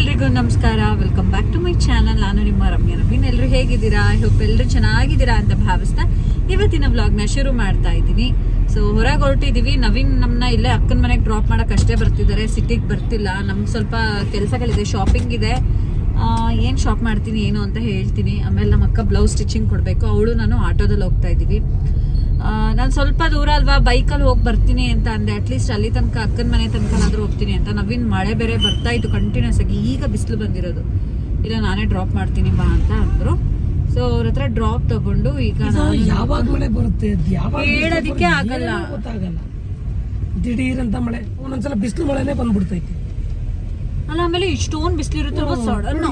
ಎಲ್ರಿಗೂ ನಮಸ್ಕಾರ. Welcome back to my channel ನಾನು ನಿಮ್ಮ ರಮ್ಯ ನವೀನ್. ಎಲ್ಲರೂ ಹೇಗಿದ್ದೀರಾ? ಐ ಹೋಪ್ ಎಲ್ಲರೂ ಚೆನ್ನಾಗಿದ್ದೀರಾ ಅಂತ ಭಾವಿಸ್ತಾ ಇವತ್ತಿನ ವ್ಲಾಗ್ನ ಶುರು ಮಾಡ್ತಾ ಇದ್ದೀನಿ. ಸೊ ಹೊರಗೆ ಹೊರಟಿದ್ದೀವಿ ನವೀನ್ ನಮ್ಮನ್ನ ಇಲ್ಲೇ ಅಕ್ಕನ ಮನೆಗೆ ಡ್ರಾಪ್ ಮಾಡಕ್ ಅಷ್ಟೇ ಬರ್ತಿದ್ದಾರೆ. ಸಿಟಿಗೆ ಬರ್ತಿಲ್ಲ. ನಮ್ಗೆ ಸ್ವಲ್ಪ ಕೆಲಸಗಳಿದೆ. ಶಾಪಿಂಗ್ ಇದೆ. ಏನು ಶಾಪ್ ಮಾಡ್ತೀನಿ, ಏನು ಅಂತ ಹೇಳ್ತೀನಿ. ಆಮೇಲೆ ನಮ್ಮ ಅಕ್ಕ ಬ್ಲೌಸ್ ಸ್ಟಿಚಿಂಗ್ ಕೊಡಬೇಕು. ಅವಳು ನಾನು ಆಟೋದಲ್ಲಿ ಹೋಗ್ತಾ ಇದ್ದೀವಿ. ನಾನು ಸ್ವಲ್ಪ ದೂರ ಅಲ್ವಾ? ಬೈಕಲ್ಲಿ ಹೋಗಿ ಬರ್ತೀನಿ ಅಂತ ಅಂದೆ. ಅಟ್ಲೀಸ್ಟ್ ಅಲ್ಲಿ ತನಕ ಅಕ್ಕನ ಮನೆ ತನಕನಾದರೂ ಹೋಗ್ತೀನಿ ಅಂತ. ನವೀನ್ ಮಳೆ ಬೇರೆ ಬರ್ತಾ ಇತ್ತು ಕಂಟಿನ್ಯೂಸ್ ಆಗಿ. ಈಗ ಬಿಸಿಲು ಬಂದಿರೋದು. ಇಲ್ಲ ನಾನೇ ಡ್ರಾಪ್ ಮಾಡ್ತೀನಿ ಬಾ ಅಂತ ಅಂದ್ರು. ಸೊ ಅವ್ರ ಹತ್ರ ಡ್ರಾಪ್ ತಗೊಂಡು ಈಗ ಯಾವಾಗ ಮಳೆ ಬರುತ್ತೆ? ಹೇಳೋದಿಕ್ಕೆ ಆಗಲ್ಲ. ಏನೂ ಗೊತ್ತಾಗಲ್ಲ. ದಿಢೀರಂತ ಮಳೆ. ಒಂದೊಂದ್ಸಲ ಬಿಸಿಲು ಮಳೆನೇ ಬಂದ್ಬಿಡ್ತೈತಿ. ಅಲ್ಲ ಆಮೇಲೆ ಇಷ್ಟೊಂದು ಬಿಸಿಲಿರುತ್ತೆ ಸಡನ್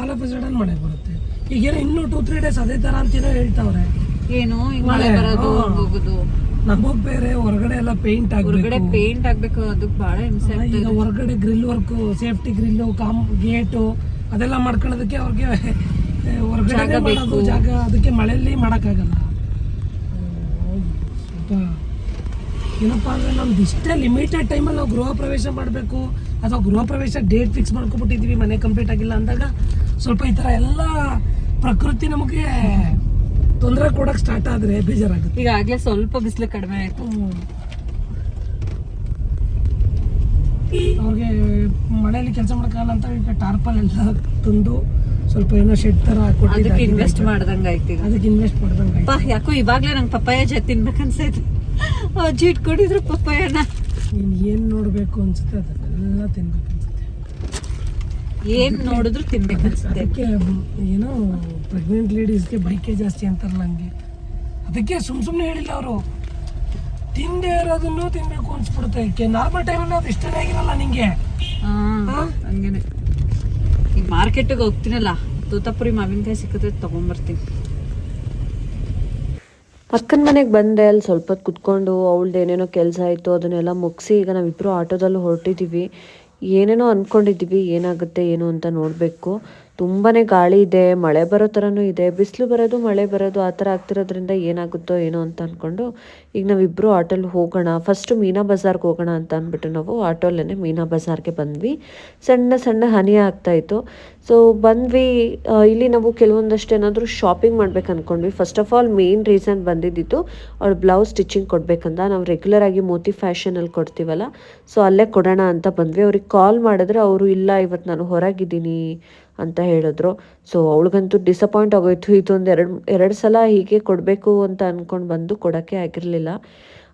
ಆಲ್ ಆಫ್ ಸಡನ್ ಮಳೆ ಬರುತ್ತೆ. ಈಗ ಇನ್ನೂ ಟೂ ತ್ರೀ ಡೇಸ್ ಅದೇ ತರ ಅಂತೇನೋ ಹೇಳ್ತಾವ್ರೆ. ಏನು? ಹಿಂಗ್ ಮಳೆ ಮಳೆ, ಬರೋದು ಹಾ. ಹೋಗೋದು. ನಮಗ್ ಬೇರೆ ಹೊರಗಡೆ ಎಲ್ಲ ಪೇಂಟ್ ಹೊರಗಡೆ ಆಗ್ಬೇಕು ಪೇಂಟ್ ಆಗ್ಬೇಕು ಅದಕ್ಕೆ ಬಹಳ ಹಿಂಸೆ ಈಗ ಹೊರಗಡೆ ಗ್ರಿಲ್ ವರ್ಕ್ ಸೇಫ್ಟಿ ಗ್ರಿಲ್ ಕಾಮ್ ಗೇಟು ಅದೆಲ್ಲ ಮಾಡ್ಕೊಳ್ಳೋದಕ್ಕೆ ಅವ್ರಿಗೆ ಹೊರಗಡೆ ಜಾಗ ಮಾಡೋದು ಜಾಗ ಅದಕ್ಕೆ ಮಳೆಯಲ್ಲಿ ಮಾಡೋಕ್ಕಾಗಲ್ಲ. ಆಗಲ್ಲ ಏನಪ್ಪ ಅಂದ್ರೆ ನಮ್ದು ಇಷ್ಟೇ ಲಿಮಿಟೆಡ್ ಟೈಮಲ್ಲಿ ನಾವು ಗೃಹ ಪ್ರವೇಶ ಮಾಡಬೇಕು. ಅಥವಾ ಗೃಹ ಪ್ರವೇಶ ಡೇಟ್ ಫಿಕ್ಸ್ ಮಾಡ್ಕೊಬಿಟ್ಟಿದ್ವಿ ಮನೆ ಕಂಪ್ಲೀಟ್ ಆಗಿಲ್ಲ ಅಂದಾಗ ಸ್ವಲ್ಪ ಈ ಥರ ಎಲ್ಲ ಪ್ರಕೃತಿ ನಮಗೆ ತೊಂದರೆ ಕೊಡಕ್ಕೆ ಸ್ಟಾರ್ಟ್ ಆದ್ರೆ ಬೇಜಾರಾಗುತ್ತೆ. ಈಗ ಆಗ್ಲೇ ಸ್ವಲ್ಪ ಬಿಸಿಲು ಕಡಿಮೆ ಆಯ್ತು. ಅವ್ರಿಗೆ ಮನೆಯಲ್ಲಿ ಕೆಲಸ ಮಾಡೋಕ್ಕಾಗಲ್ಲ ಅಂತ ಈಗ ಟಾರ್ಪಲ್ ಎಲ್ಲ ತಂದು ಸ್ವಲ್ಪ ಏನೋ ಶೆಡ್ ತರ ಅದಕ್ಕೆ ಇನ್ವೆಸ್ಟ್ ಮಾಡ್ದಂಗ ಆಯ್ತು ಅದಕ್ಕೆ ಇನ್ವೆಸ್ಟ್ ಮಾಡ್ದಂಗ ಪಾ ಯಾಕೋ ಇವಾಗ್ಲೇ ನಂಗೆ ಪಪ್ಪಾಯ ಜೊತೆ ತಿನ್ಬೇಕನ್ಸೈತೆ ಅಜ್ಜಿ ಇಟ್ಕೊಂಡಿದ್ರು ಪಪ್ಪಾಯನ. ನೀನು ಏನು ನೋಡಬೇಕು ಅನ್ಸುತ್ತೆ ಅದನ್ನೆಲ್ಲ ತಿನ್ಬೇಕು. ಏನ್ ನೋಡಿದ್ರು ತಿನ್ಬೇಕು ಅನ್ಸುತ್ತೆ. ಏನು ಏನೋ ಪ್ರೆಗ್ನೆಂಟ್ ಲೇಡೀಸ್ಗೆ ಬೈಕೆ ಜಾಸ್ತಿ ಅಂತಾರಲ್ಲ ಹಂಗೆ. ಅದಕ್ಕೆ ಸುಮ್ ಸುಮ್ಮನೆ ಹೇಳಿಲ್ಲ ಅವರು. ತಿಂದೆ ಇರೋದನ್ನು ತಿನ್ಬೇಕು ಅನ್ಸ್ಬಿಡುತ್ತೆ. ನಾರ್ಮಲ್ ಟೈಮಲ್ಲಿ ಅದು ಇಷ್ಟನೇ ಆಗಿರಲ್ಲ ನಿಂಗೆ? ಹಂಗೇನೆ. ಈಗ ಮಾರ್ಕೆಟ್ಗೆ ಹೋಗ್ತೀನಲ್ಲ ತೂತಪುರಿ ಮಾವಿನಕಾಯಿ ಸಿಕ್ಕಿದ್ರೆ ತಗೊಂಬರ್ತೀನಿ. ಅಕ್ಕನ ಮನೆಗೆ ಬಂದೆ ಅಲ್ಲಿ ಸ್ವಲ್ಪ ಹೊತ್ತು ಕುತ್ಕೊಂಡು ಅವಳ್ದು ಏನೇನೋ ಕೆಲಸ ಆಯಿತು ಅದನ್ನೆಲ್ಲ ಮುಗಿಸಿ ಈಗ ನಾವಿಬ್ಬರು ಆಟೋದಲ್ಲಿ ಹೊರಟಿದ್ದೀವಿ ಏನೇನೋ ಅಂದ್ಕೊಂಡಿದ್ದೀವಿ ಏನಾಗುತ್ತೆ ಏನು ಅಂತ ನೋಡಬೇಕು. ತುಂಬಾ ಗಾಳಿ ಇದೆ, ಮಳೆ ಬರೋ ಥರನೂ ಇದೆ, ಬಿಸಿಲು ಬರೋದು, ಮಳೆ ಬರೋದು ಆ ಥರ ಆಗ್ತಿರೋದ್ರಿಂದ ಏನಾಗುತ್ತೋ ಏನೋ ಅಂತ ಅಂದ್ಕೊಂಡು ಈಗ ನಾವಿಬ್ಬರು ಆಟೋಲ್ಲಿ ಹೋಗೋಣ. ಫಸ್ಟು ಮೀನಾ ಬಜಾರ್ಗೆ ಹೋಗೋಣ ಅಂತ ಅಂದ್ಬಿಟ್ಟು ನಾವು ಆಟೋಲ್ಲೇ ಮೀನಾ ಬಜಾರ್ಗೆ ಬಂದ್ವಿ. ಸಣ್ಣ ಸಣ್ಣ ಹನಿ ಆಗ್ತಾಯಿತ್ತು ಸೊ ಬಂದ್ವಿ ಇಲ್ಲಿ ನಾವು ಕೆಲವೊಂದಷ್ಟು ಏನಾದರೂ ಶಾಪಿಂಗ್ ಮಾಡ್ಬೇಕು ಅಂದ್ಕೊಂಡ್ವಿ first of all main reason ಬಂದಿದ್ದಿತ್ತು ಅವ್ಳು ಬ್ಲೌಸ್ ಸ್ಟಿಚಿಂಗ್ ಕೊಡಬೇಕಂತ ನಾವು ರೆಗ್ಯುಲರ್ ಆಗಿ ಮೋತಿ ಫ್ಯಾಷನಲ್ಲಿ ಕೊಡ್ತೀವಲ್ಲ ಸೊ ಅಲ್ಲೇ ಕೊಡೋಣ ಅಂತ ಬಂದ್ವಿ. ಅವ್ರಿಗೆ ಕಾಲ್ ಮಾಡಿದ್ರೆ ಅವರು ಇಲ್ಲ ಇವತ್ತು ನಾನು ಹೊರಗಿದ್ದೀನಿ ಅಂತ ಹೇಳಿದ್ರು. ಸೊ ಅವಳಿಗಂತೂ ಡಿಸಪಾಯಿಂಟ್ ಆಗೋಯ್ತು. ಇದೊಂದು ಎರಡು ಎರಡು ಸಲ ಹೀಗೆ ಕೊಡಬೇಕು ಅಂತ ಅಂದ್ಕೊಂಡು ಬಂದು ಕೊಡೋಕ್ಕೆ ಆಗಿರಲಿಲ್ಲ.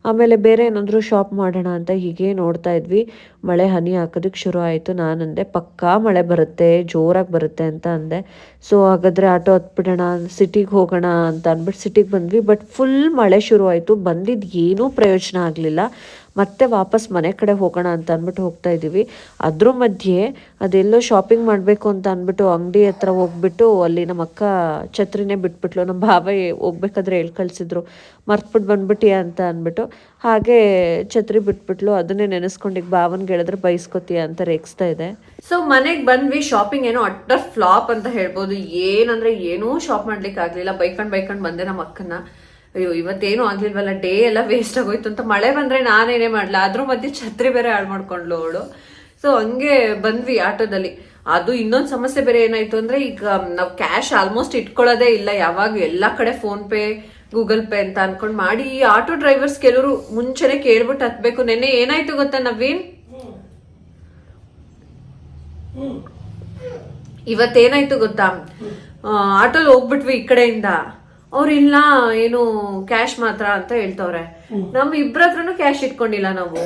ಆಮೇಲೆ ಬೇರೆ ಏನಾದರೂ ಶಾಪ್ ಮಾಡೋಣ ಅಂತ ಹೀಗೆ ನೋಡ್ತಾ ಇದ್ವಿ. ಮಳೆ ಹನಿ ಹಾಕೋದಕ್ಕೆ ಶುರು ಆಯಿತು. ನಾನು ಅಂದೆ ಪಕ್ಕಾ ಮಳೆ ಬರುತ್ತೆ, ಜೋರಾಗಿ ಬರುತ್ತೆ ಅಂತ ಅಂದೆ. ಸೊ ಹಾಗಾದರೆ ಆಟೋ ಹತ್ಬಿಡೋಣ, ಸಿಟಿಗೆ ಹೋಗೋಣ ಅಂತ ಅಂದ್ಬಿಟ್ಟು ಸಿಟಿಗೆ ಬಂದ್ವಿ. ಬಟ್ ಫುಲ್ ಮಳೆ ಶುರು ಆಯಿತು. ಬಂದಿದ್ದು ಏನೂ ಪ್ರಯೋಜನ ಆಗಲಿಲ್ಲ. ಮತ್ತೆ ವಾಪಸ್ ಮನೆ ಕಡೆ ಹೋಗೋಣ ಅಂತ ಅಂದ್ಬಿಟ್ಟು ಹೋಗ್ತಾ ಇದ್ದೀವಿ. ಅದ್ರ ಮಧ್ಯೆ ಅದೆಲ್ಲೋ ಶಾಪಿಂಗ್ ಮಾಡಬೇಕು ಅಂತ ಅಂದ್ಬಿಟ್ಟು ಅಂಗಡಿ ಹತ್ರ ಹೋಗ್ಬಿಟ್ಟು ಅಲ್ಲಿ ನಮ್ಮ ಅಕ್ಕ ಛತ್ರಿನೇ ಬಿಟ್ಬಿಟ್ಲು. ನಮ್ಮ ಏ- ಹೋಗ್ಬೇಕಾದ್ರೆ ಹೇಳಿ ಕಳಿಸಿದ್ರು. ಮರ್ತ್ಬಿಟ್ಟು ಬಂದ್ಬಿಟ್ಟಿ ಅಂತ ಅಂದ್ಬಿಟ್ಟು. ಹಾಗೆ ಛತ್ರಿ ಬಿಟ್ಬಿಟ್ಲು. ಅದನ್ನೇ ನೆನೆಸ್ಕೊಂಡು ಈಗ ಗೆಳೆದ್ರೆ ಬೈಸ್ಕೊತೀಯ ಅಂತ ರೇಗಿಸ್ತಾ ಇದೆ. ಸೊ ಮನೆಗೆ ಬಂದ್ವಿ. ಶಾಪಿಂಗ್ ಏನೋ ಅಟ್ಟರ್ ಫ್ಲಾಪ್ ಅಂತ ಹೇಳ್ಬೋದು. ಏನಂದ್ರೆ ಏನೂ ಶಾಪ್ ಮಾಡ್ಲಿಕ್ಕೆ ಆಗ್ಲಿಲ್ಲ ಬೈಕಂಡ್ ಬೈಕಂಡ್ ಬಂದೆ ನಮ್ಮ ಅಕ್ಕನ ಅಯ್ಯೋ, ಇವತ್ತೇನು ಆಗ್ಲಿಲ್ವಲ್ಲ, ಡೇ ಎಲ್ಲ ವೇಸ್ಟ್ ಆಗೋಯ್ತು ಅಂತ. ಮಳೆ ಬಂದ್ರೆ ನಾನೇನೇ ಮಾಡ್ಲ? ಅದ್ರ ಮಧ್ಯೆ ಛತ್ರಿ ಬೇರೆ ಹಾಳು ಮಾಡ್ಕೊಂಡ್ಲು ಅವಳು. ಸೊ ಹಂಗೆ ಬಂದ್ವಿ ಆಟೋದಲ್ಲಿ. ಅದು ಇನ್ನೊಂದು ಸಮಸ್ಯೆ ಬೇರೆ ಏನಾಯ್ತು ಅಂದ್ರೆ, ಈಗ ನಾವು ಕ್ಯಾಶ್ ಆಲ್ಮೋಸ್ಟ್ ಇಟ್ಕೊಳ್ಳೋದೇ ಇಲ್ಲ. ಯಾವಾಗ ಎಲ್ಲ ಕಡೆ ಫೋನ್ ಪೇ ಗೂಗಲ್ ಪೇ ಅಂತ ಅನ್ಕೊಂಡು ಮಾಡಿ ಈ ಆಟೋ ಡ್ರೈವರ್ಸ್ ಕೆಲವರು ಮುಂಚೆನೆ ಕೇಳ್ಬಿಟ್ಟು ಹತ್ಬೇಕು. ನೆನ್ನೆ ಏನಾಯ್ತು ಗೊತ್ತಾ, ನವೀನ್? ಇವತ್ತೇನಾಯ್ತು ಗೊತ್ತಾ? ಆಟೋಲ್ ಹೋಗ್ಬಿಟ್ವಿ ಈ ಕಡೆಯಿಂದ. ಅವ್ರು ಇಲ್ಲ ಏನು ಕ್ಯಾಶ್ ಮಾತ್ರ ಅಂತ ಹೇಳ್ತವ್ರೆ. ನಮ್ ಇಬ್ರ ಹತ್ರನು ಕ್ಯಾಶ್ ಇಟ್ಕೊಂಡಿಲ್ಲ ನಾವು.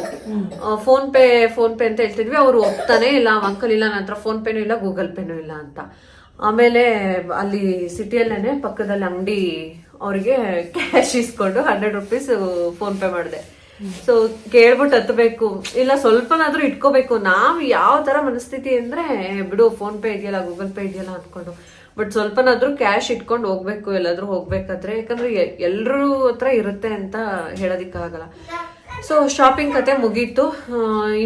ಫೋನ್ ಪೇ ಫೋನ್ ಪೇ ಅಂತ ಹೇಳ್ತಿದ್ವಿ. ಅವ್ರು ಒಪ್ತಾನೆ ಇಲ್ಲ ಅಂಕಲ್ ಇಲ್ಲ ನನ್ನ ಹತ್ರ ಫೋನ್ ಪೇನೂ ಇಲ್ಲ ಗೂಗಲ್ ಪೇನೂ ಇಲ್ಲ ಅಂತ. ಆಮೇಲೆ ಅಲ್ಲಿ ಸಿಟಿಯಲ್ಲೇನೆ ಪಕ್ಕದಲ್ಲಿ ಅಂಗಡಿ ಅವ್ರಿಗೆ ಕ್ಯಾಶ್ ಇಸ್ಕೊಂಡು ಹಂಡ್ರೆಡ್ ರುಪೀಸ್ ಫೋನ್ ಪೇ ಮಾಡಿದೆ. ಸೊ ಕೇಳ್ಬಿಟ್ಟು ಹತ್ಬೇಕು. ಇಲ್ಲ ಸ್ವಲ್ಪನಾದ್ರೂ ಇಟ್ಕೋಬೇಕು. ನಾವ್ ಯಾವ ತರ ಮನಸ್ಥಿತಿ ಅಂದ್ರೆ ಬಿಡು ಫೋನ್ ಪೇ ಇದೆಯಲ್ಲ ಗೂಗಲ್ ಪೇ ಇದೆಯಲ್ಲ ಅನ್ಕೊಂಡು ಬಟ್ ಸ್ವಲ್ಪನಾದ್ರೂ ಕ್ಯಾಶ್ ಇಟ್ಕೊಂಡು ಹೋಗ್ಬೇಕು, ಎಲ್ಲಾದ್ರೂ ಹೋಗ್ಬೇಕಾದ್ರೆ. ಯಾಕಂದ್ರೆ ಎಲ್ರೂ ಹತ್ರ ಇರುತ್ತೆ ಅಂತ ಹೇಳೋದಿಕ್ಕಾಗಲ್ಲ. ಸೊ ಶಾಪಿಂಗ್ ಕತೆ ಮುಗೀತು.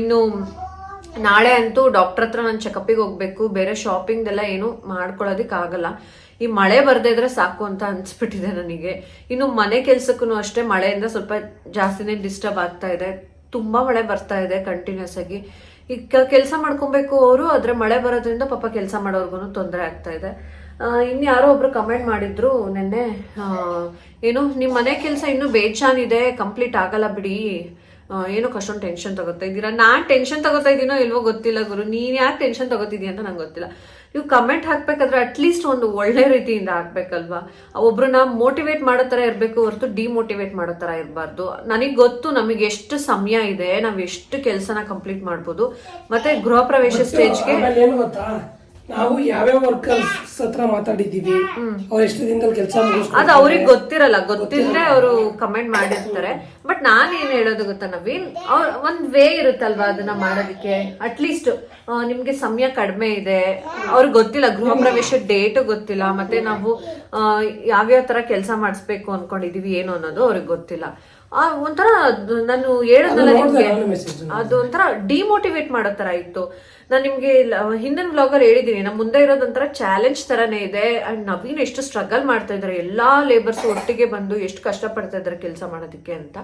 ಇನ್ನು ನಾಳೆ ಅಂತೂ ಡಾಕ್ಟರ್ ಹತ್ರ ನಾನು ಚೆಕಪ್ಪಿಗೆ ಹೋಗ್ಬೇಕು. ಬೇರೆ ಶಾಪಿಂಗ್ ಎಲ್ಲ ಏನು ಮಾಡ್ಕೊಳ್ಳೋದಿಕ್ ಆಗಲ್ಲ ಈ ಮಳೆ ಬರದೇ ಇದ್ರೆ ಸಾಕು ಅಂತ ಅನ್ಸ್ಬಿಟ್ಟಿದೆ ನನಗೆ. ಇನ್ನು ಮನೆ ಕೆಲ್ಸಕ್ಕೂ ಅಷ್ಟೇ ಮಳೆಯಿಂದ ಸ್ವಲ್ಪ ಜಾಸ್ತಿನೇ ಡಿಸ್ಟರ್ಬ್ ಆಗ್ತಾ ಇದೆ. ತುಂಬಾ ಮಳೆ ಬರ್ತಾ ಇದೆ ಕಂಟಿನ್ಯೂಸ್ ಆಗಿ. ಈಗ ಕೆಲಸ ಮಾಡ್ಕೊಬೇಕು ಅವರು, ಆದ್ರೆ ಮಳೆ ಬರೋದ್ರಿಂದ ಪಾಪ ಕೆಲಸ ಮಾಡೋರ್ಗು ತೊಂದರೆ ಆಗ್ತಾ ಇದೆ. ಆ, ಇನ್ ಯಾರೋ ಒಬ್ರು ಕಮೆಂಟ್ ಮಾಡಿದ್ರು ನಿನ್ನೆ. ಏನು ನಿಮ್ಮ ಮನೆ ಕೆಲಸ ಇನ್ನೂ ಇದೆ ಕಂಪ್ಲೀಟ್ ಆಗಲ್ಲ ಬಿಡಿ. ಏನೋ ಕಷ್ಟೊಂದು ಟೆನ್ಷನ್ ತಗೋತಾ ಇದ್ದೀರಾ? ನಾನ್ ಟೆನ್ಷನ್ ತಗೋತಾ ಇದೀನೋ ಇಲ್ವೋ ಗೊತ್ತಿಲ್ಲ ಗುರು. ನೀನ್ ಯಾಕೆ ಟೆನ್ಷನ್ ತಗೋತಿದ್ಯಾ ಅಂತ ನಂಗೆ ಗೊತ್ತಿಲ್ಲ. ನೀವು ಕಮೆಂಟ್ ಹಾಕ್ಬೇಕಾದ್ರೆ ಅಟ್ಲೀಸ್ಟ್ ಒಂದು ಒಳ್ಳೆ ರೀತಿಯಿಂದ ಹಾಕ್ಬೇಕಲ್ವಾ? ಒಬ್ರನ್ನ ಮೋಟಿವೇಟ್ ಮಾಡೋ ತರ ಇರಬೇಕು ಹೊರತು ಡಿಮೋಟಿವೇಟ್ ಮಾಡೋ ತರ ಇರಬಾರ್ದು. ನನಗೆ ಗೊತ್ತು ನಮಗೆ ಎಷ್ಟು ಸಮಯ ಇದೆ ನಾವ್ ಎಷ್ಟು ಕೆಲಸನ ಕಂಪ್ಲೀಟ್ ಮಾಡ್ಬೋದು. ಮತ್ತೆ ಗೃಹ ಪ್ರವೇಶ ಸ್ಟೇಜ್ಗೆ ಆಮೇಲೆ ಏನು ಗೊತ್ತಾ? ನಾವು ಯಾವ್ಯಾವ ವರ್ಕರ್ಸ್ ಹತ್ರ ಮಾತಾಡಿದೀವಿ ಅವ್ರ ಎಷ್ಟು ದಿನದಲ್ಲಿ ಕೆಲಸ ಅದು ಅವ್ರಿಗೆ ಗೊತ್ತಿರಲ್ಲ ಗೊತ್ತಿದ್ರೆ ಅವರು ಕಮೆಂಟ್ ಮಾಡಿರ್ತಾರೆ. ಬಟ್ ನಾನ್ ಏನ್ ಹೇಳೋದು ಗೊತ್ತಾ ನವೀನ್? ಅವ್ರ ಒಂದ್ ವೇ ಇರುತ್ತಲ್ವಾ ಅದನ್ನ ಮಾಡೋದಕ್ಕೆ? ಅಟ್ಲೀಸ್ಟ್ ನಿಮ್ಗೆ ಸಮಯ ಕಡಿಮೆ ಇದೆ. ಅವ್ರಿಗೆ ಗೊತ್ತಿಲ್ಲ ಗೃಹ ಪ್ರವೇಶ ಡೇಟ್ ಗೊತ್ತಿಲ್ಲ ಮತ್ತೆ ನಾವು ಯಾವ್ಯಾವ ತರ ಕೆಲಸ ಮಾಡಿಸ್ಬೇಕು ಅನ್ಕೊಂಡಿದೀವಿ ಏನು ಅನ್ನೋದು ಅವ್ರಿಗೆ ಗೊತ್ತಿಲ್ಲ. ಒಂಥರ ನಾನು ಹೇಳೋದಲ್ಲ ನಿಮ್ಗೆ. ಅದು ಒಂಥರ ಡಿಮೋಟಿವೇಟ್ ಮಾಡೋ ತರ ಇತ್ತು. ನಾನು ನಿಮ್ಗೆ ಹಿಂದಿನ ವ್ಲಾಗರ್ ಹೇಳಿದೀನಿ ನಮ್ಮ ಮುಂದೆ ಇರೋದೊಂಥರ ಚಾಲೆಂಜ್ ತರನೇ ಇದೆ. ಅಂಡ್ ನವೀನ್ ಎಷ್ಟು ಸ್ಟ್ರಗಲ್ ಮಾಡ್ತಾ ಇದಾರೆ ಎಲ್ಲಾ ಲೇಬರ್ಸ್ ಒಟ್ಟಿಗೆ ಬಂದು ಎಷ್ಟು ಕಷ್ಟ ಪಡ್ತಾ ಇದಾರೆ ಕೆಲಸ ಮಾಡೋದಕ್ಕೆ ಅಂತ.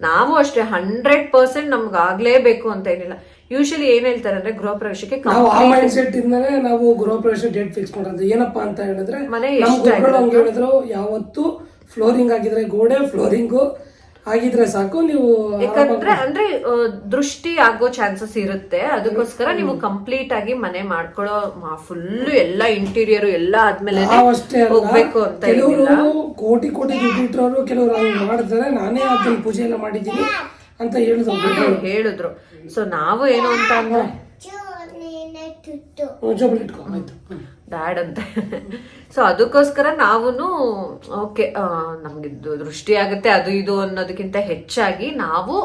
ನಾವು ಅಷ್ಟೇ ಹಂಡ್ರೆಡ್ ಪರ್ಸೆಂಟ್ ನಮ್ಗೆ ಆಗ್ಲೇಬೇಕು ಅಂತ ಏನಿಲ್ಲ. ಯೂಶಲಿ ಏನ್ ಹೇಳ್ತಾರೆ ಅಂದ್ರೆ ಗೃಹ ಪ್ರವೇಶಕ್ಕೆ ನಾವು ಆ ಮೈಂಡ್ ಸೆಟ್ ಇಂದಾನೆ ನಾವು ಗೃಹ ಪ್ರವೇಶ ಡೇಟ್ ಫಿಕ್ಸ್ ಮಾಡೋದು. ಏನಪ್ಪಾ ಅಂತ ಹೇಳಿದ್ರೆ ಮನೆ ಹೇಳಿದ್ರು ಯಾವತ್ತು ಫ್ಲೋರಿಂಗ್ ಆಗಿದ್ರೆ ಗೋಡೆ ಫ್ಲೋರಿಂಗು ಆಗಿದ್ರೆ ಸಾಕು ನೀವು ಯಾಕಂದ್ರೆ ಅಂದ್ರೆ ದೃಷ್ಟಿ ಆಗೋ ಚಾನ್ಸಸ್ ಇರುತ್ತೆ. ಅದಕ್ಕೋಸ್ಕರ ನೀವು ಕಂಪ್ಲೀಟ್ ಆಗಿ ಮನೆ ಮಾಡ್ಕೊಳ್ಳೋ ಫುಲ್ ಎಲ್ಲ ಇಂಟೀರಿಯರ್ ಎಲ್ಲ ಆದ್ಮೇಲೆ ಅಷ್ಟೇ ಹೋಗ್ಬೇಕು ಅಂತ ಕೆಲವರು ಕೋಟಿ ಕೋಟಿ ದುಡ್ಡು ಕೆಲವರು ಹಂಗೆ ಮಾಡಿದ್ರೆ ನಾನೇ ಅದನ್ನ ಪೂಜೆ ಎಲ್ಲ ಮಾಡಿದ್ದೀನಿ ಅಂತ ಹೇಳಿದ್ರು. ಹೇಳಿದ್ರು. ಸೊ ನಾವು ಏನು ಅಂತ ಅಂದ್ರೆ ಆಯ್ತು. ಡ್ಯಾಡ್ ಅಂತ. ಸೊ ಅದಕ್ಕೋಸ್ಕರ ನಾವು ಓಕೆ ನಮ್ಗಿದ್ದು ದೃಷ್ಟಿ ಆಗುತ್ತೆ ಅದು ಇದು ಅನ್ನೋದಕ್ಕಿಂತ ಹೆಚ್ಚಾಗಿ ನಾವು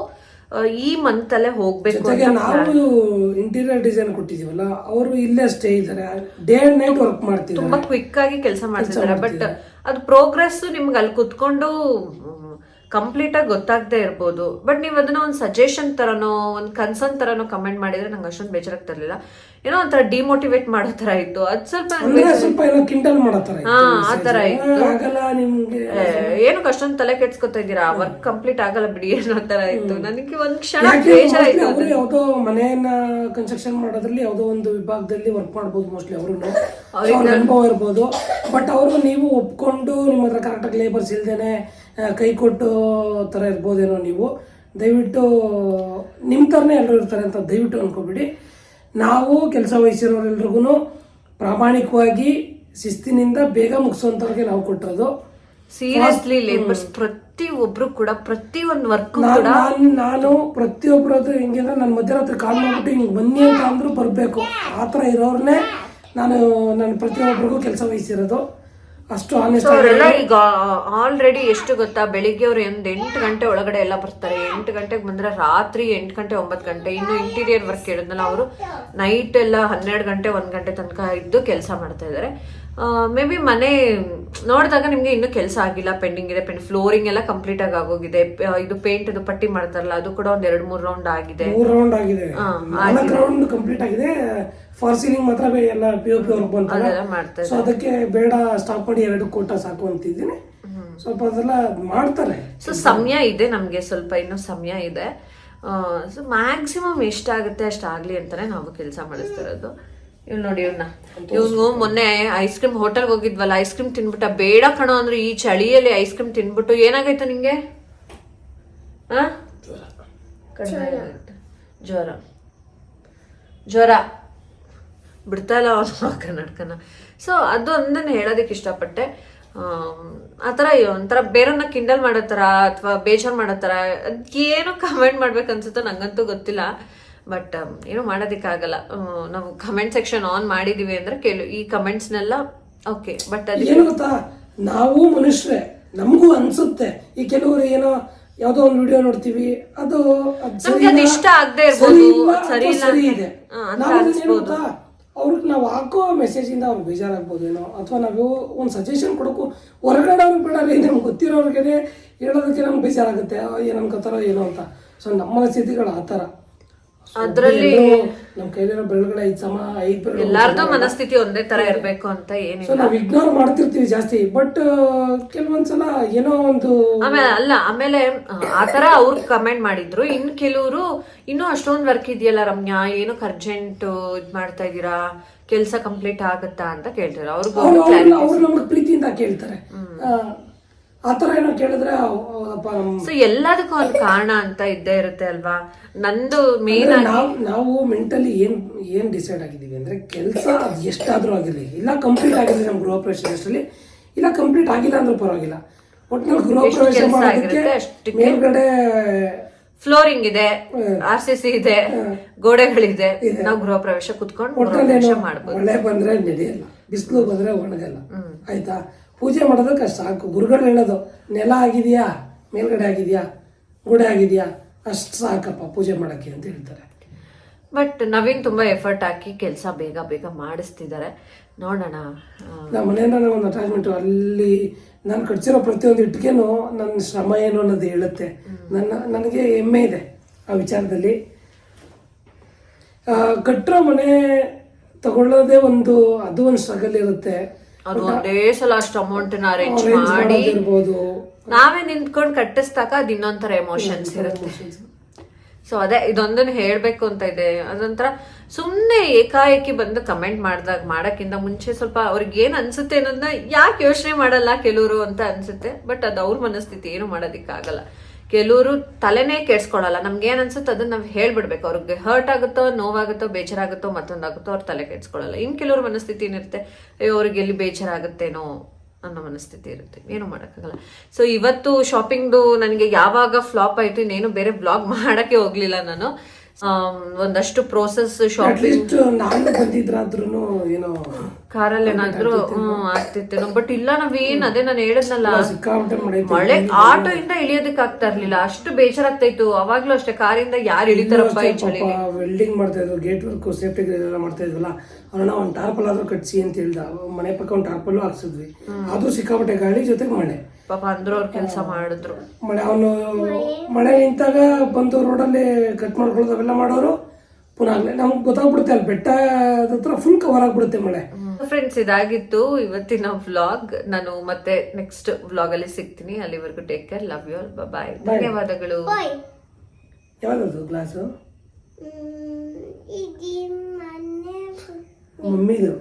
ಈ ಮಂತ್ ಅಲ್ಲೇ ಹೋಗ್ಬೇಕು ನಾವು ಇಂಟೀರಿಯರ್ ಡಿಸೈನ್ ಕೊಟ್ಟಿದೀವಲ್ಲ ಅವರು ಇಲ್ಲೇ ಸ್ಟೇ ಇದ್ದಾರೆ. ಡೇ ಅಂಡ್ ನೈಟ್ ವರ್ಕ್ ಮಾಡ್ತೀವಿ ತುಂಬಾ ಕ್ವಿಕ್ ಆಗಿ ಕೆಲಸ ಮಾಡ್ತಿದ್ದಾರೆ. ಬಟ್ ಅದು ಪ್ರೋಗ್ರೆಸ್ ನಿಮ್ಗೆ ಅಲ್ಲಿ ಕುತ್ಕೊಂಡು ಕಂಪ್ಲೀಟ್ ಆಗಿ ಗೊತ್ತಾಗದೆ ಇರ್ಬೋದು. ಬಟ್ ನೀವು ಅದನ್ನ ಒಂದು ಸಜೆಷನ್ ತರನೋ ಒಂದು ಕನ್ಸರ್ನ್ ತರನೋ ಕಮೆಂಟ್ ಮಾಡಿದ್ರೆ ನಂಗೆ ಅಷ್ಟೊಂದು ಬೇಜಾರಾಗ್ತಿರ್ಲಿಲ್ಲ ಏನೋ ಒಂಥರ ಡಿಮೋಟಿವೇಟ್ ಮಾಡೋ ತರ ಇತ್ತು. ಅದ್ ಸ್ವಲ್ಪ ಸ್ವಲ್ಪ ಏನೋ ಕಿಂಡಲ್ ಮಾಡೋ ತರ ಹಾ ಆ ತರ ಇತ್ತು. ಆಗಲ್ಲ ನಿಮ್ಗೆ ಏ, ಏನಕ್ಕೆ ಅಷ್ಟೊಂದು ತಲೆ ಕೆಡ್ಸ್ಕೊತಾ ಇದ್ದೀರಾ? ವರ್ಕ್ ಕಂಪ್ಲೀಟ್ ಆಗಲ್ಲ ಬಿಡಿ ಅನ್ನೋ ತರ ಇತ್ತು. ನನಗೆ ಒಂದ್ ಕ್ಷಣ ಬೇಜಾರಾಯ್ತು ಅವರು ಯಾವುದೋ ಮನೆಯನ್ನ ಕನ್ಸ್ಟ್ರಕ್ಷನ್ ಮಾಡೋದ್ರಲ್ಲಿ ಯಾವುದೋ ಒಂದು ವಿಭಾಗದಲ್ಲಿ ವರ್ಕ್ ಮಾಡ್ಬೋದು ಮೋಸ್ಟ್ಲಿ ಅವರು. ಅವ್ರಿಗೆ ಅನುಭವ ಇರ್ಬೋದು. ಬಟ್ ಅವರು ನೀವು ಒಪ್ಕೊಂಡು ನಿಮ್ಮ ಹತ್ರ ಕರೆಕ್ಟಾಗಿ ಲೇಬರ್ಸ್ ಇಲ್ದೇನೆ ಕೈ ಕೊಟ್ಟು ತರ ಇರ್ಬೋದೇನೋ ನೀವು. ದಯವಿಟ್ಟು ನಿಮ್ಮ ಥರನೇ ಎಲ್ಲರೂ ಇರ್ತಾರೆ ಅಂತ ದಯವಿಟ್ಟು ಅನ್ಕೋಬಿಡಿ. ನಾವು ಕೆಲಸ ವಹಿಸಿರೋರೆಲ್ರಿಗೂ ಪ್ರಾಮಾಣಿಕವಾಗಿ ಶಿಸ್ತಿನಿಂದ ಬೇಗ ಮುಗಿಸುವಂತವ್ರಿಗೆ ನಾವು ಕೊಟ್ಟಿರೋದು. ಸೀರಿಯಸ್ಲಿ ಲೇಬರ್ಸ್ ಪ್ರತಿ ಒಬ್ರು ಕೂಡ ಪ್ರತಿ ಒಂದು ವರ್ಕ್ ನಾನು ನಾನು ಪ್ರತಿಯೊಬ್ಬರ ಹತ್ರ ಹೆಂಗಿದ್ರೆ ನನ್ನ ಮಧ್ಯರಾತ್ರಿ ಕಾಲ್ ಮಾಡ್ಬಿಟ್ಟು ಹಿಂಗೆ ಬನ್ನಿ ಅಂತ ಅಂದ್ರೂ ಬರಬೇಕು. ಆ ಥರ ಇರೋರನ್ನೇ ನಾನು ನನ್ನ ಪ್ರತಿಯೊಬ್ಬರಿಗೂ ಕೆಲಸ ವಹಿಸಿರೋದು. ಅಷ್ಟು ಆನೆಸ್ಟ್ ಅವರೆಲ್ಲ ಈಗ ಆಲ್ರೆಡಿ ಎಷ್ಟು ಗೊತ್ತಾ? ಬೆಳಿಗ್ಗೆ ಅವ್ರು ಒಂದ್ ಎಂಟು ಗಂಟೆ ಒಳಗಡೆ ಎಲ್ಲ ಬರ್ತಾರೆ. ಎಂಟು ಗಂಟೆಗೆ ಬಂದ್ರೆ ರಾತ್ರಿ ಎಂಟು ಗಂಟೆ ಒಂಬತ್ತು ಗಂಟೆ. ಇನ್ನು ಇಂಟೀರಿಯರ್ ವರ್ಕ್ ಹೇಳಿದ್ನಲ್ಲ ಅವರು ನೈಟ್ ಎಲ್ಲ ಹನ್ನೆರಡು ಗಂಟೆ ಒಂದ್ ಗಂಟೆ ತನಕ ಇದ್ದು ಕೆಲಸ ಮಾಡ್ತಾ ಇದ್ದಾರೆ ಮೇ ಬಿ ಮನೆ ನೋಡಿದಾಗ ನಿಮ್ಗೆ ಇನ್ನೂ ಕೆಲಸ ಆಗಿಲ್ಲ ಪೆಂಡಿಂಗ್ ಇದೆ ಪೆಂಡ್ ಫ್ಲೋರಿಂಗ್ ಎಲ್ಲ ಕಂಪ್ಲೀಟ್ ಆಗಿ ಆಗೋಗಿದೆ. ಇದು ಪೇಂಟ್ ಅದು ಪಟ್ಟಿ ಮಾಡ್ತಾರಲ್ಲ ಅದು ಕೂಡ ಒಂದ್ ಎರಡ್ ಮೂರ್ ರೌಂಡ್ ಆಗಿದೆ. ಮೂರು ರೌಂಡ್ ಆಗಿದೆ. ನಾಲ್ಕು ರೌಂಡ್ ಕಂಪ್ಲೀಟ್ ಆಗಿದೆ. ಫಾರ್ ಸೀಲಿಂಗ್ ಮಾತ್ರ ಎಲ್ಲ ಪಿ ಒ ಪಿ ವರ್ಕ್ ಬಂತಲ್ಲ ಅದೆಲ್ಲ ಮಾಡ್ತಾ ಸೊ ಅದಕ್ಕೆ ಬೇಡ ಸ್ಟಾಪ್ ಮಾಡಿ ಎರಡು ಕೋಟ ಸಾಕು ಅಂತಿದ್ದೀನಿ. ಸ್ವಲ್ಪ ಅದೆಲ್ಲ ಮಾಡ್ತಾರೆ. ಸೊ ಸಮಯ ಇದೆ ನಮಗೆ ಸ್ವಲ್ಪ ಇನ್ನೂ ಸಮಯ ಇದೆ. ಸೊ ಮ್ಯಾಕ್ಸಿಮಮ್ ಎಷ್ಟಾಗುತ್ತೆ ಅಷ್ಟಾಗ್ಲಿ ಅಂತಾನೆ ನಾವು ಕೆಲಸ ಮಾಡಿಸ್ತಿರೋದು ಇವ್ ನೋಡಿ ಇವ್ನ ಇವ್ನು ಮೊನ್ನೆ ಐಸ್ ಕ್ರೀಮ್ ಹೋಟೆಲ್ಗೆ ಹೋಗಿದ್ವಲ್ಲ ಐಸ್ ಕ್ರೀಮ್ ತಿನ್ಬಿಟ್ಟ. ಬೇಡ ಕಣೋ ಅಂದ್ರೆ ಈ ಚಳಿಯಲ್ಲಿ ಐಸ್ ಕ್ರೀಮ್ ತಿನ್ಬಿಟ್ಟು ಏನಾಗೈತ ನಿಂಗೆ. ಜ್ವರ. ಜ್ವರ. ಬಿಡ್ತಾ ಇಲ್ಲ ಅವನು ಕನ್ನಡಕನ ಸೊ ಅದು ಒಂದನ್ನು ಹೇಳೋದಕ್ಕೆ ಇಷ್ಟಪಟ್ಟೆ. ಆ ಥರ ಒಂಥರ ಬೇರನ್ನ ಕಿಂಡಲ್ ಮಾಡೋ ಥರ ಅಥವಾ ಬೇಜಾರು ಮಾಡೋ ಥರ ಏನು ಕಮೆಂಟ್ ಮಾಡ್ಬೇಕನ್ಸುತ್ತೋ ನಂಗಂತೂ ಗೊತ್ತಿಲ್ಲ. ಬಟ್ ಏನು ಮಾಡೋದಕ್ಕಾಗಲ್ಲ. ನಾವು ಕಮೆಂಟ್ ಸೆಕ್ಷನ್ ಆನ್ ಮಾಡಿದೀವಿ ಅಂದ್ರೆ ಕೇಳು. ಈ ಕಮೆಂಟ್ಸ್ನೆಲ್ಲ ಓಕೆ ಬಟ್ ಅದು ಏನು ಗೊತ್ತಾ? ನಾವು ಮನುಷ್ಯರೇ. ನಮಗೂ ಅನ್ಸುತ್ತೆ. ಈ ಕೆಲವರು ಏನೋ ಯಾವ್ದೋ ಒಂದು ವಿಡಿಯೋ ನೋಡ್ತೀವಿ. ಅದು ನಮ್ಗೆ ಇಷ್ಟ ಆಗದೆ ಸರಿ ಇರ್ಬೋದು ಸರಿ ಸರಿ ಅಂತ- ಇದೆ ಅವ್ರಿಗೆ ನಾವು ಹಾಕೋ ಮೆಸೇಜ್ ಇಂದ ಅವ್ರಿಗೆ ಬೇಜಾರಾಗ್ಬೋದೇನೋ ಅಥವಾ ನಾವು ಒಂದು ಸಜೆಷನ್ ಕೊಡೋಕು ಹೊರಗಡೆ ಅವ್ರಿಗೆ ಬೇಡ ರೀ ನಮ್ಗೆ ಗೊತ್ತಿರೋರ್ಗೆ ಹೇಳೋದಕ್ಕೆ ನಮ್ಗೆ ಬೇಜಾರಾಗುತ್ತೆ. ಏನು ಏನ್ ಅನ್ಕೋತಾರೋ ಏನೋ ಅಂತ. ಸೊ ನಮ್ಮ ಸ್ಥಿತಿಗಳು ಆ ಥರ. ಅದ್ರಲ್ಲಿ ನಮ್ಮ ಕೈಲಿರೋ ಬೆರಳುಗಳ ಐದು ಸಮ ಐದು ಬೆರಳು ಎಲ್ಲಾರ್ದು ಮನಸ್ಥಿತಿ ಒಂದೇ ತರ ಇರ್ಬೇಕು ಅಂತ ಏನಿಲ್ಲ. ಸೊ ನಾವು ಇಗ್ನೋರ್ ಮಾಡ್ತಿರ್ತೀವಿ ಜಾಸ್ತಿ ಬಟ್ ಕೆಲವೊಂದ್ಸಲ ಏನೋ ಒಂದು ಆಮೇಲೆ ಅಲ್ಲ ಆಮೇಲೆ ಆ, ತರ ಅವ್ರು ಕಮೆಂಟ್ ಮಾಡಿದ್ರು. ಇನ್ ಕೆಲವರು ಇನ್ನು ಅಷ್ಟೊಂದ್ ವರ್ಕ್ ಇದೆಯಲ್ಲ ರಮ್ಯಾ ಏನು ಅರ್ಜೆಂಟ್ ಇದ್ ಮಾಡ್ತಾ ಇದೀರಾ ಕೆಲಸ ಕಂಪ್ಲೀಟ್ ಆಗುತ್ತಾ ಅಂತ ಕೇಳ್ತಾರೆ. ಅವ್ರಿಗೂ ಅವ್ರು ನಮ್ಗೆ ಪ್ರೀತಿಯಿಂದ ಕೇಳ್ತಾರೆ. ಆ, ಆ ಥರ ಏನೋ ಕೇಳಿದ್ರೆ ಸೊ ಎಲ್ಲದಕ್ಕೂ ಒಂದು ಕಾರಣ ಅಂತ ಇದ್ದೇ ಇರುತ್ತೆ ಅಲ್ವಾ? ನಂದು ಮೇನ್ ನಾವು ನಾವು ಮೆಂಟಲಿ ಏನ್ ಏನ್ ಡಿಸೈಡ್ ಆಗಿದ್ದೀವಿ ಅಂದ್ರೆ ಕೆಲಸ ಅದು ಎಷ್ಟಾದ್ರೂ ಆಗಿರಲಿ. ಇಲ್ಲ ಕಂಪ್ಲೀಟ್ ಆಗಿರಲಿ ನಮ್ಮ ಗೃಹ ಪ್ರವೇಶ ಅಷ್ಟರಲ್ಲಿ ಇಲ್ಲ ಕಂಪ್ಲೀಟ್ ಆಗಿಲ್ಲ ಅಂದ್ರೆ ಪರವಾಗಿಲ್ಲ. ಒಟ್ಟಿನಲ್ಲಿ ಗೃಹ ಪ್ರವೇಶ ಮಾಡೋದಕ್ಕೆ ಮೇಲ್ಗಡೆ ಫ್ಲೋರಿಂಗ್ ಇದೆ ಆರ್ ಸಿ ಸಿ ಇದೆ ಗೋಡೆಗಳಿದೆ. ನಾವು ಗೃಹ ಪ್ರವೇಶ ಕುತ್ಕೊಂಡು ಮಳೆ ಬಂದ್ರೆ ನಡೆಯಲ್ಲ ಬಿಸಿಲು ಬಂದ್ರೆ ಒಣಗಲ್ಲ. ಆಯ್ತಾ? ಪೂಜೆ ಮಾಡೋದಕ್ಕೆ ಅಷ್ಟು ಸಾಕು ಗುರುಗಳು ಹೇಳೋದು ನೆಲ ಆಗಿದೆಯಾ ಮೇಲ್ಗಡೆ ಆಗಿದೆಯಾ ಗುಡೆ ಆಗಿದೆಯಾ ಅಷ್ಟು ಸಾಕಪ್ಪ ಪೂಜೆ ಮಾಡೋಕ್ಕೆ ಅಂತ ಹೇಳ್ತಾರೆ. ಬಟ್ ನವೀನ್ ತುಂಬಾ ಎಫರ್ಟ್ ಹಾಕಿ ಕೆಲಸ ಬೇಗ ಬೇಗ ಮಾಡಿಸ್ತಿದ್ದಾರೆ. ನೋಡೋಣ ನಮ್ಮ ಮನೆಯಿಂದ ಒಂದು ಅಟ್ಯಾಚ್ಮೆಂಟ್ ಅಲ್ಲಿ ನಾನು ಕಟ್ಸಿರೋ ಪ್ರತಿಯೊಂದು ಇಟ್ಟಿಗೆನೂ ನನ್ನ ಶ್ರಮ ಏನು ಅನ್ನೋದು ಹೇಳುತ್ತೆ. ನನ್ನ ನನಗೆ ಹೆಮ್ಮೆ ಇದೆ ಆ ವಿಚಾರದಲ್ಲಿ. ಕಟ್ಟಿರೋ ಮನೆ ತಗೊಳ್ಳೋದೇ ಒಂದು ಅದು ಒಂದು ಸ್ಟ್ರಗಲ್ ಇರುತ್ತೆ. ಅದು ಒಂದೇ ಸಲ ಅಷ್ಟು ಅಮೌಂಟ್ನ ಅರೇಂಜ್ ಮಾಡಿ ನಾವೇ ನಿಂತ್ಕೊಂಡು ಕಟ್ಟಿಸ್ದಾಗ ಅದು ಇನ್ನೊಂಥರ ಎಮೋಷನ್ಸ್ ಇರುತ್ತೆ. ಸೊ ಅದೇ ಇದೊಂದನ್ನು ಹೇಳ್ಬೇಕು ಅಂತ ಇದೆ. ಅದೊಂಥರ ಸುಮ್ಮನೆ ಏಕಾಏಕಿ ಬಂದು ಕಮೆಂಟ್ ಮಾಡ್ದಾಗ ಮಾಡಕ್ಕಿಂತ ಮುಂಚೆ ಸ್ವಲ್ಪ ಅವ್ರಿಗೆ ಏನ್ ಅನ್ಸುತ್ತೆ ಅನ್ನೋದನ್ನ ಯಾಕೆ ಯೋಚನೆ ಮಾಡಲ್ಲ ಕೆಲವರು ಅಂತ ಅನ್ಸುತ್ತೆ. ಬಟ್ ಅದು ಅವ್ರ ಮನಸ್ಥಿತಿ ಏನು ಮಾಡೋದಿಕ್ಕಾಗಲ್ಲ. ಕೆಲವರು ತಲೆನೇ ಕೆಡ್ಸ್ಕೊಳಲ್ಲ. ನಮ್ಗೆ ಏನ್ ಅನ್ಸುತ್ತೆ ಅದನ್ನ ನಾವು ಹೇಳ್ಬಿಡ್ಬೇಕು. ಅವ್ರಿಗೆ ಹರ್ಟ್ ಆಗುತ್ತೋ, ನೋವಾಗುತ್ತೋ, ಬೇಜಾರಾಗುತ್ತೋ, ಮತ್ತೊಂದಾಗುತ್ತೋ ಅವ್ರ ತಲೆ ಕೆಡ್ಸ್ಕೊಳಲ್ಲ. ಇನ್ ಕೆಲವ್ರ ಮನಸ್ಥಿತಿ ಏನಿರುತ್ತೆ ಅಯ್ಯೋ, ಅವ್ರಿಗೆ ಎಲ್ಲಿ ಬೇಜಾರಾಗುತ್ತೇನೋ ಅನ್ನೋ ಮನಸ್ಥಿತಿ ಇರುತ್ತೆ. ಏನು ಮಾಡೋಕ್ಕಾಗಲ್ಲ. ಸೊ ಇವತ್ತು ಶಾಪಿಂಗ್ದು ನನಗೆ ಯಾವಾಗ ಫ್ಲಾಪ್ ಆಯ್ತು ಇನ್ನೇನು ಬೇರೆ ಬ್ಲಾಗ್ ಮಾಡಕ್ಕೆ ಹೋಗ್ಲಿಲ್ಲ ನಾನು. ಒಂದಷ್ಟು ಪ್ರೋಸೆಸ್ ಶಾಪಿಂಗ್ ನಾನು ಬಂದಿದ್ರಾದ್ರೂ ಏನೋ ಕಾರಲ್ಲಿ ಏನಾದ್ರು ಆಗ್ತಿತ್ತೇನೋ. ಬಟ್ ಇಲ್ಲ ನಾವೇನ್ ಅದೇ ನಾನು ಹೇಳಿದ್ನಲ್ಲ. ಮಳೆ ಆಟೋ ಇಂದ ಇಳಿಯೋದಕ್ಕೆ ಆಗ್ತಾ ಇರ್ಲಿಲ್ಲ. ಅಷ್ಟು ಬೇಜಾರಾಗ್ತಾ ಇತ್ತು ಅವಾಗ್ಲೂ ಅಷ್ಟೇ ಕಾರಿಂದ ಯಾರು ಇಳಿತಾರಪ್ಪ ಈ ಚಳಿ ವೆಲ್ಡಿಂಗ್ ಮಾಡ್ತಾ ಇದ್ರು. ಗೇಟ್ ವರ್ಕ್ ಸೇಫ್ಟಿ ಎಲ್ಲ ಮಾಡ್ತಾ ಇದ್ವಲ್ಲ ಅವ್ರನ್ನ ಒಂದ್ ಟಾರ್ಪಲ್ ಆದ್ರೂ ಕಟ್ಸಿ ಅಂತ ಹೇಳ್ದ. ಮನೆ ಪಕ್ಕ ಒಂದ್ ಟಾರ್ಪಲ್ ಹಾಕ್ಸಿದ್ವಿ ಆದ್ರೂ ಸಿಕ್ಕಾಪಟ್ಟೆ ಗಾಳಿ ಜೊತೆಗೆ ಮಳೆ. ಪಾಪ ಅಂದ್ರು ಅವ್ರ ಕೆಲಸ ಮಾಡಿದ್ರು. ಮಳೆ ಅವನು ಮಳೆ ನಿಂತಾಗ ಬಂದು ರೋಡಲ್ಲಿ ಕಟ್ ಮಾಡ್ಕೊಳ್ಳೋದು ಅವೆಲ್ಲ ಮಾಡೋರು. ಪುನಃ ಆಗ್ಲೇ ನಮ್ಗೆ ಗೊತ್ತಾಗ್ಬಿಡುತ್ತೆ ಅಲ್ಲಿ ಬೆಟ್ಟ ಹತ್ರ ಫುಲ್ ಕವರ್ ಆಗ್ಬಿಡುತ್ತೆ ಮಳೆ. ಫ್ರೆಂಡ್ಸ್ ಇದಾಗಿತ್ತು ಇವತ್ತಿನ ವ್ಲಾಗ್ ನಾನು ಮತ್ತೆ ನೆಕ್ಸ್ಟ್ ವ್ಲಾಗ್ ಅಲ್ಲಿ ಸಿಗ್ತೀನಿ. ಅಲ್ಲಿವರೆಗೂ take care love you all bye ಧನ್ಯವಾದಗಳು. ಯಾವ್ದು ಗ್ಲಾಸು ಮಮ್ಮಿದು.